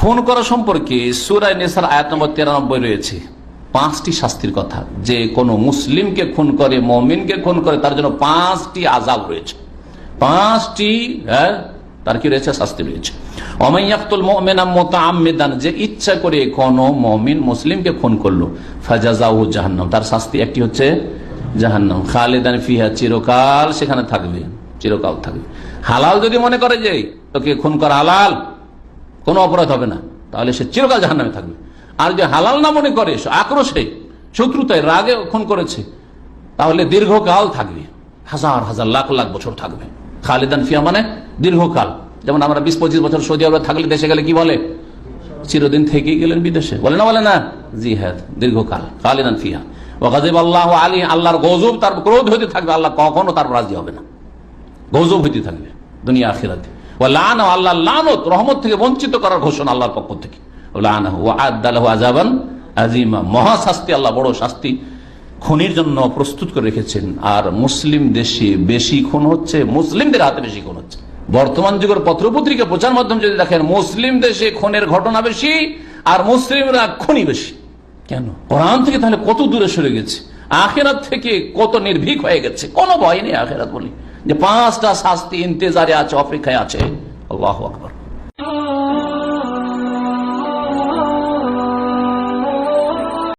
খুন করা সম্পর্কে সুরাই নেসার আয়াত নম্বর তিরানব্বই রয়েছে। পাঁচটি শাস্তির কথা। যে কোনো মুসলিমকে খুন করে, মমিনকে খুন করে, তার জন্য পাঁচটি আজাব রয়েছে। পাঁচটি হ্যাঁ তার কি রয়েছে? শাস্তি রয়েছে। অমাইয়াকুল মোমেনা মোতামেদান যে ইচ্ছা করে কোন মমিন মুসলিমকে খুন করল ফাজাজাউ জাহান্নাম। তার শাস্তি একটি হচ্ছে জাহান্নাম। খালেদান ফিহা, চিরকাল সেখানে থাকবে, চিরকাল থাকবে। হালাল যদি মনে করে যে তোকে খুন করা হালাল কোনো অপরাধ হবে না। তাহলে সে চিরকাল জাহান নামে থাকবে। আর যে হালাল না মনে করে আক্রোশে, শত্রুতায় রাগে খুন করেছে, তাহলে দীর্ঘকাল থাকবে। হাজার হাজার লাখ লাখ বছর থাকবে। খালিদান ফিয়া মানে দীর্ঘকাল। যেমন আমরা বিশ, পঁচিশ বছর সৌদি আরবে থাকলে দেশে গেলে কি বলে? চিরদিন থেকেই গেলেন বিদেশে। বলে না বলে না? জি হ্যাঁ দীর্ঘকাল। খালিদান ফিয়া। ওকাজিব আল্লাহ আলী, আল্লাহর গজব তার ক্রোধ হইতে থাকবে। আল্লাহ কখনো তার রাজি হবে না। গজব হইতে থাকবে। দুনিয়া, আখিরাতে। ও লান আল্লাহ রহমত থেকে বঞ্চিত করার ঘোষণা পক্ষ থেকে। আল্লাহ বড় শাস্তি খুনির জন্য প্রস্তুত করে রেখেছেন। আর মুসলিম দেশে বেশি খুন হচ্ছে, মুসলিমদের হাতে বেশি খুন হচ্ছে। বর্তমান যুগের পত্রপত্রিকা প্রচার মাধ্যম যদি দেখেন, মুসলিম দেশে খুনের ঘটনা বেশি আর মুসলিমরা খুনি বেশি। কেন? কোরআন থেকে তাহলে কত দূরে সরে গেছে? আখেরাত থেকে কত নির্ভীক হয়ে গেছে? কোনো ভয় নেই আখেরাত বলি। যে পাঁচটা শাস্তি ইন্তেজারে আছে অপেক্ষায় আছে। আল্লাহ আকবর।